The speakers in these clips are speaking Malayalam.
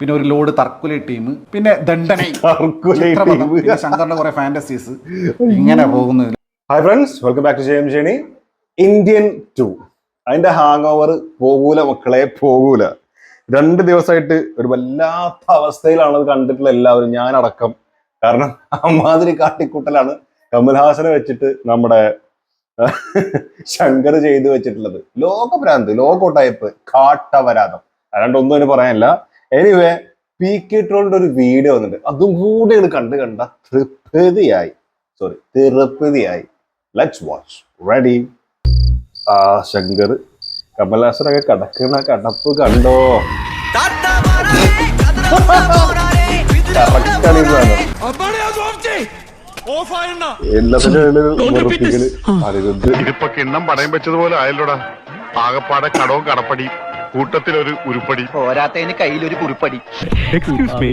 പിന്നെ ഒരു ലോഡ് തർക്കുലി ടീം പിന്നെ ദണ്ഡനൈ. ശങ്കറിന്റെ കുറെ ഫാന്റസീസ്. ഇങ്ങനെ പോകുന്നതിൽ hi friends welcome back to Jayam journey. Indian two. അതിന്റെ ഹാങ് ഓവർ പോകൂല മക്കളെ പോകൂല. രണ്ട് ദിവസമായിട്ട് ഒരു വല്ലാത്ത അവസ്ഥയിലാണ് അത് കണ്ടിട്ടുള്ള എല്ലാവരും ഞാൻ അടക്കം കാരണം അമ്മാതിരി കാട്ടിക്കൂട്ടലാണ് കമൽഹാസനെ വെച്ചിട്ട് നമ്മുടെ ശങ്കർ ചെയ്തു വെച്ചിട്ടുള്ളത്. ലോകഭ്രാന്ത് ലോകോട്ടയപ്പ് കാട്ടവരാതം അല്ലാണ്ട് ഒന്നും അതിന് പറയാനില്ല. എനിവേ പി കെ ട്രോളിന്റെ ഒരു വീഡിയോ വന്നിട്ട് അതും കൂടെ കണ്ട് കണ്ട തൃപ്തിയായി. സോറി തൃപ്തിയായി. ലെറ്റ്സ് വാച്ച് റെഡി ആ ശങ്കർ കമൽഹാസനൊക്കെ കടക്കുന്ന കടപ്പ് കണ്ടോ? ഇതിപ്പോ കിണ്ണം പടയം വെച്ചതുപോലെ ആയല്ലോടാ. ആകെപ്പാടെ കടവും കടപ്പടി കൂട്ടത്തിലൊരു ഉരുപ്പടി. പോരാത്തതിന് കയ്യിലൊരു കുറിപ്പടി. എക്സ്ക്യൂസ് മീ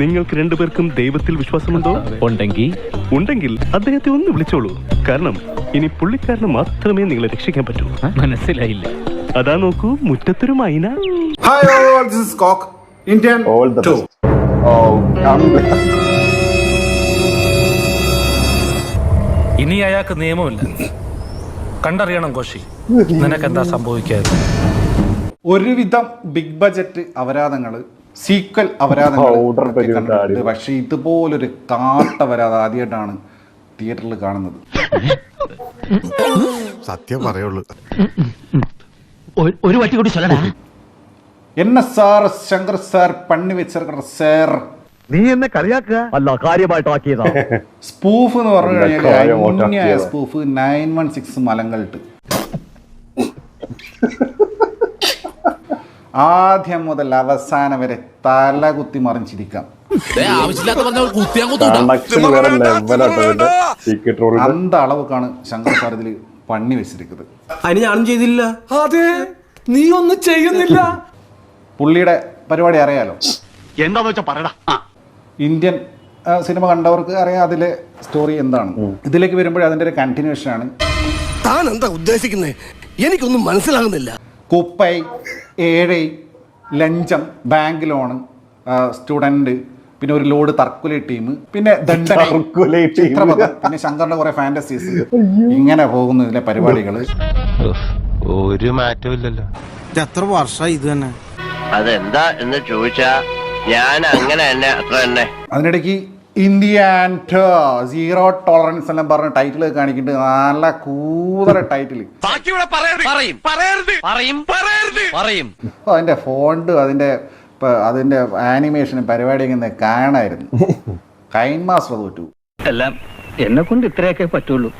നിങ്ങൾക്ക് രണ്ടുപേർക്കും ദൈവത്തിൽ വിശ്വാസമുണ്ടോ? ഉണ്ടെങ്കിൽ. ഉണ്ടെങ്കിൽ അദ്ദേഹത്തെ ഒന്ന് വിളിച്ചോളൂ. കാരണം ഇനി പുള്ളിക്കാരന് മാത്രമേ നിങ്ങളെ രക്ഷിക്കാൻ പറ്റൂ. മനസ്സിലായില്ല. അതാ നോക്കൂ മുറ്റത്തൊരു മൈന. Hi all this is coke Indian all the two ഓ ഇനി അയാൾക്ക് നിയമമില്ല. കണ്ടറിയണം കോശി നിനക്കെന്താ സംഭവിക്കാതെ ഒരുവിധം ബിഗ് ബജറ്റ് അപരാധങ്ങൾ സീക്വൽ അപരാധങ്ങൾ പക്ഷെ ഇതുപോലൊരു കാട്ട അപരാധം ആദ്യമായിട്ടാണ് തിയേറ്ററിൽ കാണുന്നത്. സത്യം പറയുള്ളൂ. ഒരു വട്ടി കൂടി എന്നെ സാർ ശങ്കർ സാർ പണി വെച്ചിരിക്കുന്ന സാർ. നീ എന്നെ കളിയാക്കുക? അല്ല കാര്യമായിട്ട് സ്പൂഫ് എന്ന് പറഞ്ഞു കഴിഞ്ഞാൽ. സ്പൂഫ് നയൻ വൺ സിക്സ് മലങ്കൾട്ട് ആദ്യം മുതൽ അവസാനം വരെ തല കുത്തി മറിഞ്ഞിരിക്കാം. അന്ത അളവുക്കാണ് ശങ്കർ സാർ ഇതിൽ പണി വെച്ചിരിക്കുന്നത്. അതിന് ഞാനും ചെയ്തില്ല. അതെ നീ ഒന്നും ചെയ്യുന്നില്ല. പുള്ളിയുടെ പരിപാടി അറിയാലോ? എന്താന്ന് വെച്ചാ പറയടാ. ഇന്ത്യൻ സിനിമ കണ്ടവർക്ക് അറിയാം അതിലെ സ്റ്റോറി എന്താണ്. ഇതിലേക്ക് വരുമ്പോഴേ അതിന്റെ ഒരു കണ്ടിന്യൂഷൻ ആണ്. താൻ എന്താ ഉദ്ദേശിക്കുന്നത് എനിക്കൊന്നും മനസ്സിലാകുന്നില്ല. കുപ്പൈ ഏഴൈ ലഞ്ചം ബാങ്ക് ലോണ് സ്റ്റുഡന്റ് പിന്നെ ഒരു ലോഡ് തർക്കുലി ടീം പിന്നെ ദണ്ഡനൈ. ചിത്രപഥം പിന്നെ ശങ്കറിന്റെ കുറെ ഫാന്റസീസ്. ഇങ്ങനെ പോകുന്നു ഇതിലെ പരിപാടികൾ ഒരു മാറ്റവും ഇല്ലല്ലോ. എത്ര വർഷം ഇത് തന്നെ? അതെന്താ എന്ന് ചോദിച്ചാ ഞാൻ അങ്ങനെ തന്നെ അത്ര തന്നെ. അതിനിടയ്ക്ക് ഇന്ത്യ ആൻഡ് സീറോ ടോളറൻസ് എല്ലാം പറഞ്ഞ ടൈറ്റിൽ കാണിക്കുന്നുണ്ട്. നല്ല കൂതറ ടൈറ്റിൽ പറയും. പറയും. പറയും. അതിന്റെ ഫോണ്ട് അതിന്റെ അതിന്റെ ആനിമേഷനും പരിപാടിയൊക്കെ ഇങ്ങനെ കാണായിരുന്നു. കൈൻ മാസ്റ്റർ തോറ്റു. എല്ലാം എന്നെ കൊണ്ട് ഇത്രയൊക്കെ പറ്റുള്ളൂ.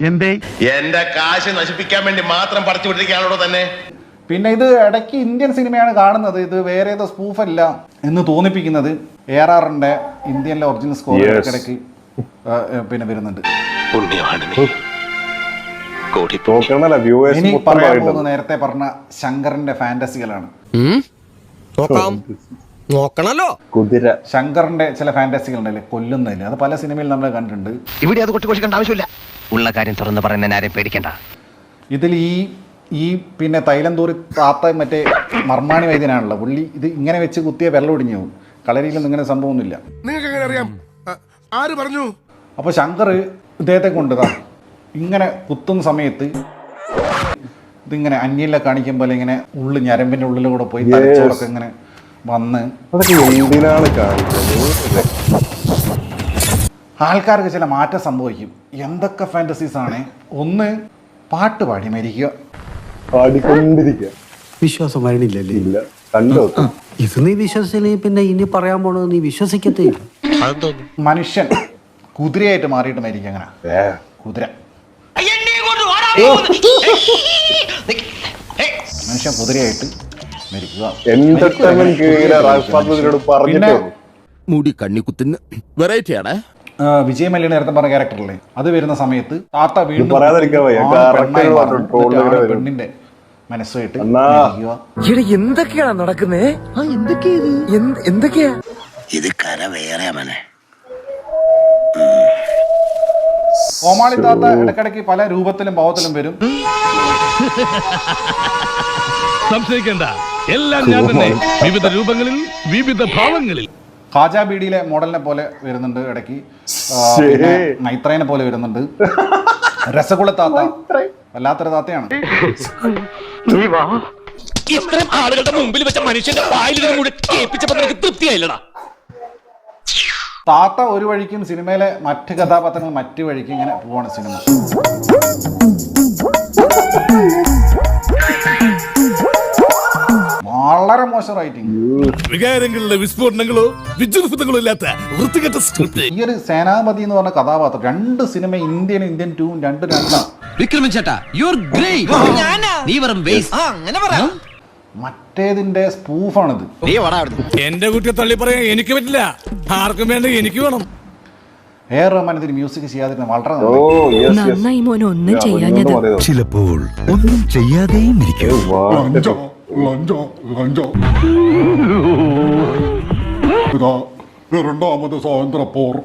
എന്തേ? എന്റെ കാശ് നശിപ്പിക്കാൻ വേണ്ടി മാത്രം പറിച്ചു വിട്ടിരിക്കുകയാണോ തന്നെ. പിന്നെ ഇത് ഇടയ്ക്ക് ഇന്ത്യൻ സിനിമയാണ് കാണുന്നത്. ഇത് വേറെ ഏതോ സ്പൂഫല്ല എന്ന് തോന്നിപ്പിക്കുന്നത് എ ആർ ആറിന്റെ ഇന്ത്യനിലെ ഒറിജിനൽ സ്കോർ ഇടയ്ക്ക് ഇടയ്ക്കിടയ്ക്ക് പിന്നെ വരുന്നുണ്ട്. ഇനി പറയാൻ പോകുന്നത് നേരത്തെ പറഞ്ഞ ശങ്കറിന്റെ ഫാന്റസികളാണ് നോക്കാം. നോക്കണല്ലോ. കുതിര. ശങ്കറിന്റെ ചില ഫാന്റസികൾ ഉണ്ടല്ലേ കൊല്ലുന്നതിന്. അത് പല സിനിമയിൽ നമ്മൾ കണ്ടിട്ടുണ്ട്. ഇവിടെ അത് കൊട്ടി ആവശ്യമില്ല. ഉള്ള കാര്യം തുറന്ന് പറയുന്ന ആരെയും പേടിക്കണ്ട. ഇതിൽ ഈ ഈ പിന്നെ തൈലം തൈലന്തൂരി താത്ത മറ്റേ മർമാണി വൈദ്യനാണല്ലോ പുള്ളി ഇത് ഇങ്ങനെ വെച്ച് കുത്തിയ വെള്ളം ഒടിഞ്ഞു പോകും. കളരിയിലൊന്നും ഇങ്ങനെ സംഭവമൊന്നുമില്ല നിങ്ങൾക്ക് എങ്ങനെ അറിയാം? ആര് പറഞ്ഞു? അപ്പോൾ ശങ്കർ ഇദ്ദേഹത്തെ കൊണ്ടുതാ. ഇങ്ങനെ കുത്തുന്ന സമയത്ത് ഇതിങ്ങനെ അന്യയിലെ കാണിക്കും പോലെ ഇങ്ങനെ ഉള്ളു ഞരമ്പിന്റെ ഉള്ളിലൂടെ പോയി തലച്ചോറൊക്കെ ഇങ്ങനെ വന്ന് എന്തിനാണ് ആൾക്കാർക്ക് ചില മാറ്റം സംഭവിക്കും. എന്തൊക്കെ ഫാന്റസീസ് ആണ്? ഒന്ന് പാട്ട് പാടി മരിക്കുക. പാടിക്കൊണ്ടിരിക്കുക. വിശ്വാസം വരണില്ലല്ലേ? ഇല്ല. കണ്ടോ? ഇത് നീ വിശ്വസിച്ചില്ലെങ്കിൽ പിന്നെ ഇനി പറയാൻ പോണത് നീ വിശ്വസിക്കത്തേ മനുഷ്യൻ കുതിരയായിട്ട് മാറിയിട്ട് മരിക്കും അങ്ങനെ. ഏ, കുതിര. മനുഷ്യൻ കുതിരയായിട്ട് മരിക്കുക. എന്റർടൈൻമെന്റ് കീഴിലെ റാഫാദിനോട് പറഞ്ഞിട്ടേ? മുടി കണ്ണിക്കുത്തിന്. വെറൈറ്റി ആണേ. ആ, വിജയ് മല്യ നേരത്തെ പറഞ്ഞ ക്യാരക്ടറല്ലേ അത് വരുന്ന സമയത്ത് താത്ത വീണ്ടും. പെണ്ണിന്റെ മനസ്സുമായിട്ട്. എന്തൊക്കെയാണ് നടക്കുന്നേ? ആ എന്തൊക്കെയാ ഇത്? എന്തൊക്കെയാ? ഇത് കര വേറെ മനെ. കോമാളി താത്ത ഇടക്കിടക്ക് പല രൂപത്തിലും ഭാവത്തിലും വരും. സംശയിക്കണ്ട. എല്ലാം ഞാൻ തന്നെ. വിവിധ രൂപങ്ങളിൽ വിവിധ ഭാവങ്ങളിൽ. ഖാജ ബീഡിയിലെ മോഡലിനെ പോലെ വരുന്നുണ്ട് ഇടയ്ക്ക്. നൈത്രേനെ പോലെ വരുന്നുണ്ട്. രസഗുള താത്ത. വല്ലാത്തൊരു താത്തയാണ്. ഇത്രയും ആളുകളുടെ മുമ്പിൽ വെച്ച മനുഷ്യന്റെ വായിൽ കൂടെ കേൾപ്പിച്ചപ്പോ നിനക്ക് തൃപ്തിയായില്ലടാ. താത്ത ഒരു വഴിക്കും സിനിമയിലെ മറ്റു കഥാപാത്രങ്ങൾ മറ്റു വഴിക്കും ഇങ്ങനെ പോവാണ് സിനിമ. മോശം റൈറ്റിംഗ് വികാരങ്ങളുടെ വിസ്ഫോടനങ്ങളോ വിജൃംഭങ്ങളോ ഇല്ലാത്ത വൃത്തികെട്ട സ്ക്രിപ്റ്റ് ഈ ഒരു സേനാപതി എന്ന് പറഞ്ഞ കഥാപാത്രം രണ്ട് സിനിമ ഇന്ത്യൻ ഇന്ത്യൻ ടൂവും രണ്ട് രണ്ടാണ് വിക്രമൻ ചേട്ടാ യു ആർ ഗ്രേറ്റ് നീ വെറും വേസ്റ്റ് അങ്ങനെ പറ. മറ്റേതിന്റെ സ്പൂഫാണിത് എന്റെ കുട്ടിയെ തള്ളി പറയാൻ എനിക്ക് പറ്റില്ല. ആർക്കും വേണ്ട എനിക്ക് വേണം. എ റഹ്മാൻ ഇതിന് മ്യൂസിക് ചെയ്യാതിരുന്ന വളരെ ഓ നന്നായി. യെസ് നന്നായി മോനെ ഒന്നും ചെയ്യാഞ്ഞത്. ചിലപ്പോൾ ഒന്നും ചെയ്യാതെയും ഇരിക്കും. ലഞ്ചോ, ലഞ്ചോ. ഇതാ രണ്ടാമത് സ്വാതന്ത്ര്യ പോർ.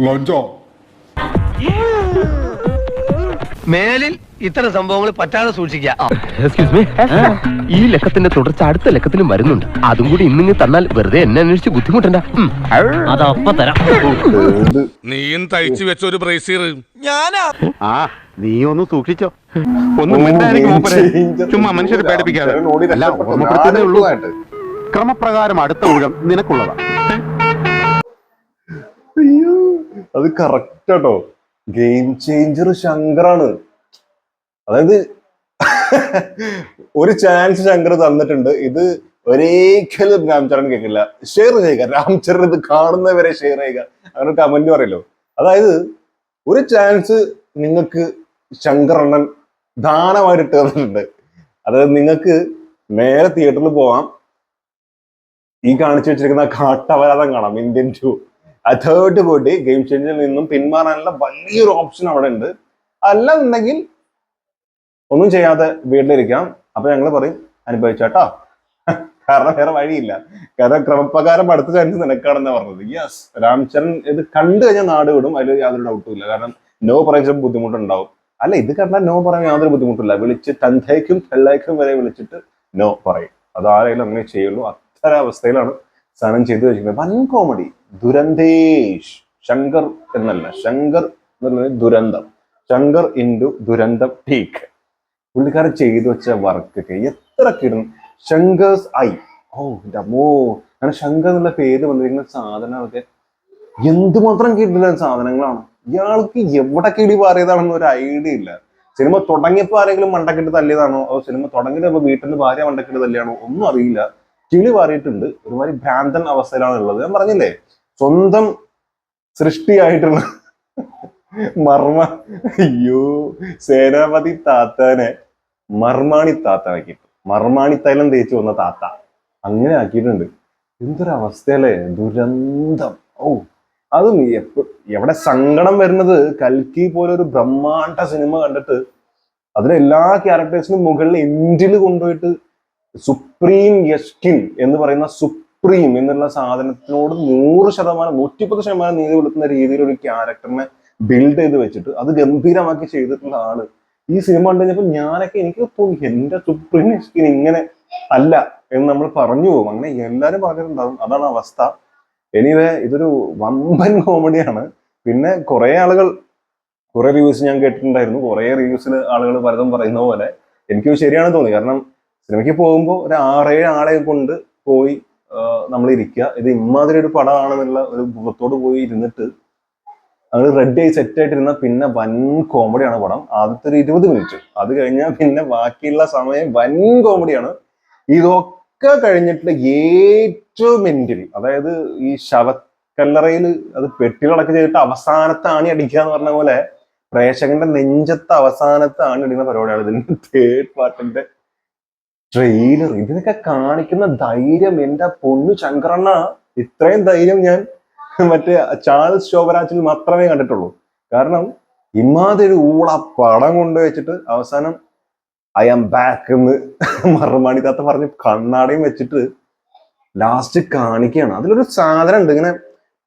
ലഞ്ചോ. മേലിൽ ഇത്തരം സംഭവങ്ങൾ പറ്റാതെ സൂക്ഷിക്കാം എക്സ്ക്യൂസ് മീ ഈ ലക്കത്തിന്റെ തുടർച്ച അടുത്ത ലക്കത്തിലും വരുന്നുണ്ട്. അതും കൂടി ഇന്നിങ്ങ് തന്നാൽ വെറുതെ എന്നെ അന്വേഷിച്ച് ബുദ്ധിമുട്ടണ്ട. അതപ്പ തരാം. നീയും തയ്ച്ചു വെച്ച ഒരു ബ്രേസീർ ആ. നീ ഒന്ന് സൂക്ഷിച്ചോ ഒന്നും. ചുമ്മാ മനുഷ്യരെ പേടിപ്പിക്കാതെ. അല്ല ഓർമ്മപ്പെടുത്തുന്നേ ഉള്ളൂ. ക്രമപ്രകാരം അടുത്ത ഊഴം നിനക്കുള്ളതാ. അയ്യോ അത് കറക്റ്റ് കേട്ടോ ഗെയിം ചേഞ്ചർ ശങ്കറാണ്. അതായത് ഒരു ചാൻസ് ശങ്കർ തന്നിട്ടുണ്ട്. ഇത് ഒരിക്കലും രാംചരൺ കേൾക്കില്ല. ഷെയർ ചെയ്യുക. രാംചരൺ ഇത് കാണുന്നവരെ ഷെയർ ചെയ്യുക. അങ്ങനെ കമന്റ് പറയല്ലോ അതായത് ഒരു ചാൻസ് നിങ്ങൾക്ക് ശങ്കർ അണ്ണൻ ദാനമായിട്ട് ഇട്ട് തന്നിട്ടുണ്ട് അതായത് നിങ്ങൾക്ക് നേരെ തിയേറ്ററിൽ പോവാം. ഈ കാണിച്ചു വെച്ചിരിക്കുന്ന കാട്ടവരാതം കാണാം ഇന്ത്യൻ ടു അതേർട്ട് പോയിട്ട് ഗെയിം ചേഞ്ചിൽ നിന്നും പിന്മാറാനുള്ള വലിയൊരു ഓപ്ഷൻ അവിടെ ഉണ്ട്. അല്ലെന്നുണ്ടെങ്കിൽ ഒന്നും ചെയ്യാതെ വീട്ടിലിരിക്കാം. അപ്പൊ ഞങ്ങൾ പറയും അനുഭവിച്ചാട്ടോ. കാരണം വേറെ വഴിയില്ല. കാരണം ക്രമപ്രകാരം അടുത്ത ചാൻസ് നിനക്കാണെന്ന് പറഞ്ഞത്. യെസ് രാംചരൺ ഇത് കണ്ടു കഴിഞ്ഞാൽ നാട് വിടും അതിൽ യാതൊരു ഡൗട്ടും ഇല്ല. കാരണം നോ പറയാൻ ബുദ്ധിമുട്ടുണ്ടാവും. അല്ല ഇത് കണ്ടാൽ നോ പറയാൻ യാതൊരു ബുദ്ധിമുട്ടില്ല. വിളിച്ച് തന്തയ്ക്കും തെള്ളയ്ക്കും വരെ വിളിച്ചിട്ട് നോ പറയും. അത് ആരെങ്കിലും അങ്ങനെ ചെയ്യുള്ളൂ. അത്തരം അവസ്ഥയിലാണ് സാധനം ചെയ്തു വെച്ചിരിക്കുന്നത്. വൻ കോമഡി ദുരന്തേഷ്. ശങ്കർ എന്നല്ല. ശങ്കർ എന്നുള്ള ദുരന്തം. ശങ്കർ ഇൻഡു ദുരന്തം ടീക്ക് പുള്ളിക്കാരൻ ചെയ്തു വെച്ച വർക്കൊക്കെ എത്ര കിടന്നു ശങ്കേഴ്സ് ഐ. ഓ ഡമോ അങ്ങനെ ശങ്കർ എന്നുള്ള പേര് വന്നിരിക്കുന്ന സാധനങ്ങളൊക്കെ എന്തുമാത്രം കിട്ടുന്ന സാധനങ്ങളാണ്. ഇയാൾക്ക് എവിടെ കിളി പാറിയതാണെന്ന് ഒരു ഐഡിയ ഇല്ല. സിനിമ തുടങ്ങിയപ്പോൾ ആരെങ്കിലും മണ്ടക്കെട്ട് തല്ലിയതാണോ? അതോ സിനിമ തുടങ്ങിയപ്പോൾ വീട്ടിൽ നിന്ന് ഭാര്യ മണ്ടക്കെട്ട് തല്ലിയാണോ? ഒന്നും അറിയില്ല. കിളി പാറിയിട്ടുണ്ട്. ഒരുമാതിരി ഭ്രാന്തൻ അവസ്ഥയിലാണ് ഉള്ളത് ഞാൻ പറഞ്ഞില്ലേ സ്വന്തം സൃഷ്ടിയായിട്ടുള്ള മർമ്മ. അയ്യോ സേനാപതി താത്താനെ മർമാണി താത്ത ആക്കിയിട്ട് മർമാണി തൈലം തേച്ച് വന്ന താത്ത. അങ്ങനെ ആക്കിയിട്ടുണ്ട്. എന്തൊരവസ്ഥയല്ലേ? ദുരന്തം. ഓ അതും എവിടെ സങ്കടം വരുന്നത്? കൽക്കി പോലെ ഒരു ബ്രഹ്മാണ്ട സിനിമ കണ്ടിട്ട് അതിലെ എല്ലാ ക്യാരക്ടേഴ്സിനും മുകളിൽ എൻഡിൽ കൊണ്ടുപോയിട്ട് സുപ്രീം യഷ്കിൻ എന്ന് പറയുന്ന സുപ്രീം എന്നുള്ള സാധനത്തിനോട് നൂറ് ശതമാനം നൂറ്റിപ്പത് ശതമാനം നീതി കൊടുക്കുന്ന രീതിയിലൊരു ക്യാരക്ടറിനെ ബിൽഡ് ചെയ്ത് വെച്ചിട്ട് അത് ഗംഭീരമാക്കി ചെയ്തിട്ടുള്ള ആൾ. ഈ സിനിമ കണ്ടു കഴിഞ്ഞപ്പോൾ ഞാനൊക്കെ എനിക്ക് തോന്നി എന്റെ സുപ്രീം യഷ്കിൻ ഇങ്ങനെ അല്ല എന്ന് നമ്മൾ പറഞ്ഞു പോകും. അങ്ങനെ എല്ലാവരും പറഞ്ഞിട്ടുണ്ടാവും. അതാണ് അവസ്ഥ. എനിവേ ഇതൊരു വമ്പൻ കോമഡിയാണ്. പിന്നെ കുറെ ആളുകൾ കുറെ റിവ്യൂസ് ഞാൻ കേട്ടിട്ടുണ്ടായിരുന്നു. കുറെ റിവ്യൂസിൽ ആളുകൾ പലതും പറയുന്ന പോലെ എനിക്ക് ശരിയാണ് തോന്നി. കാരണം സിനിമയ്ക്ക് പോകുമ്പോൾ ഒരു ആറേഴ് ആളെ കൊണ്ട് പോയി നമ്മൾ ഇരിക്കുക ഇത് ഇമ്മാതിരി ഒരു പടമാണെന്നുള്ള ഒരു മുഖത്തോട് പോയി ഇരുന്നിട്ട് അത് റെഡി ആയി സെറ്റ് ആയിട്ടിരുന്ന പിന്നെ വൻ കോമഡിയാണ് പടം. ആദ്യത്തെ ഒരു ഇരുപത് മിനിറ്റ് അത് കഴിഞ്ഞാൽ പിന്നെ ബാക്കിയുള്ള സമയം വൻ കോമഡിയാണ്. ഇതൊക്കെ കഴിഞ്ഞിട്ട് ഏറ്റവും എൻഡിൽ അതായത് ഈ ശവക്കല്ലറയിൽ അത് പെട്ടികളൊക്കെ ചെയ്തിട്ട് അവസാനത്തെ ആണി അടിക്കുക എന്ന് പറഞ്ഞ പോലെ പ്രേക്ഷകന്റെ നെഞ്ചത്തെ അവസാനത്തെ ആണി അടിക്കുന്ന പരിപാടിയാണ് ഇതിന്റെ തേർഡ് പാർട്ടിന്റെ ട്രെയിലർ ഇതിനൊക്കെ കാണിക്കുന്ന ധൈര്യം എന്റെ പൊന്നു ശങ്കറണ്ണ ഇത്രയും ധൈര്യം ഞാൻ മറ്റേ ചാൾസ് ശോഭരാജിൽ മാത്രമേ കണ്ടിട്ടുള്ളൂ. കാരണം ഇമാതിരി ഊള പടം കൊണ്ടുവച്ചിട്ട് അവസാനം ഐ ആം ബാക്ക് എന്ന് മറുപടി താത്ത പറഞ്ഞ് കണ്ണാടയും വെച്ചിട്ട് ലാസ്റ്റ് കാണിക്കുകയാണ്. അതിലൊരു സാധനം ഉണ്ട്. ഇങ്ങനെ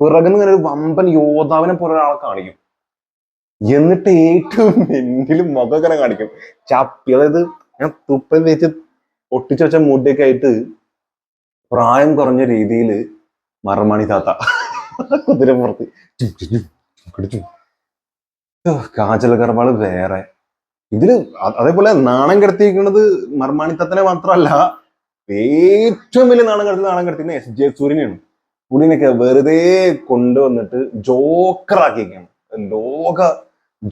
പിറകുന്ന ഇങ്ങനെ ഒരു വമ്പൻ യോദ്ധാവിനെ പോലെ ഒരാളെ കാണിക്കും. എന്നിട്ട് ഏറ്റവും മുന്നിൽ മുഖം ഇങ്ങനെ കാണിക്കും. ചപ്പി അതായത് ഞാൻ തുപ്പൽ തേച്ച് ഒട്ടിച്ചു വെച്ച മുടിയൊക്കെ ആയിട്ട് പ്രായം കുറഞ്ഞ രീതിയിൽ മറുമണി താത്ത കുതിരപ്പുറത്ത്. കാജൽ അഗർവാൾ വേറെ. ഇതിൽ അതേപോലെ നാണം കിടത്തിയിരിക്കുന്നത് മർമാണിത്തത്തിനെ മാത്രമല്ല ഏറ്റവും വലിയ നാണം കിടത്തി നാണം കെടുത്തിരുന്ന എസ് ജെ സൂര്യനെയാണ്. പുള്ളിനൊക്കെ വെറുതെ കൊണ്ടുവന്നിട്ട് ജോക്കറാക്കിയിരിക്കുകയാണ്. ലോക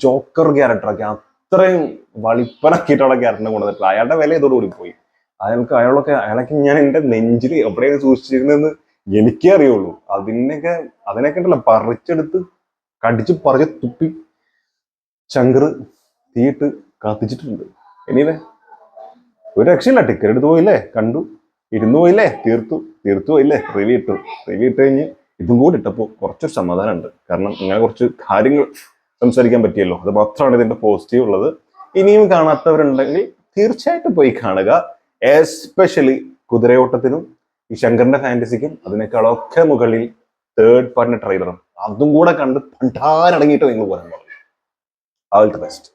ജോക്കർ ക്യാരക്ടറൊക്കെ അത്രയും വളിപ്പനാക്കിയിട്ടുള്ള ക്യാരക്ടറിനെ കൊണ്ടുവന്നിട്ട് അയാളുടെ വില ഇതോടുകൂടി പോയി. അയാൾക്ക് അയാളൊക്കെ അയാളൊക്കെ ഞാൻ എന്റെ നെഞ്ചിൽ എവിടെയാണ് സൂക്ഷിച്ചിരുന്നതെന്ന് എനിക്കേ അറിയുള്ളൂ. അതിനൊക്കെ അതിനൊക്കെ ഉണ്ടല്ലോ പറിച്ചെടുത്ത് കടിച്ച് പറിച്ച് തുപ്പി ശങ്കർ തീയിട്ട് കത്തിച്ചിട്ടുണ്ട്. എനിവേ ഒരു രക്ഷയില്ല. ടിക്കറ്റ് എടുത്തു പോയില്ലേ? കണ്ടു. ഇരുന്നു പോയില്ലേ? തീർത്തു. തീർത്തു പോയില്ലേ? റിവ്യൂ ഇട്ടു. റിവ്യൂ ഇട്ട് കഴിഞ്ഞ് ഇതും കൂടി ഇട്ടപ്പോൾ കുറച്ചൊരു സമാധാനമുണ്ട്. കാരണം ഇങ്ങനെ കുറച്ച് കാര്യങ്ങൾ സംസാരിക്കാൻ പറ്റിയല്ലോ. അത് മാത്രമാണ് ഇതിന്റെ പോസിറ്റീവ് ഉള്ളത്. ഇനിയും കാണാത്തവരുണ്ടെങ്കിൽ തീർച്ചയായിട്ടും പോയി കാണുക. എസ്പെഷ്യലി കുതിരയോട്ടത്തിനും ഈ ശങ്കറിന്റെ ഫാന്റസിക്കും അതിനേക്കാളൊക്കെ മുകളിൽ തേർഡ് പാർട്ടിന്റെ ട്രെയിലറും അതും കൂടെ കണ്ട് പണ്ടാരടങ്ങിയിട്ട് നിങ്ങൾ പോരാൻ പറഞ്ഞു ആൾ ദ ബെസ്റ്റ്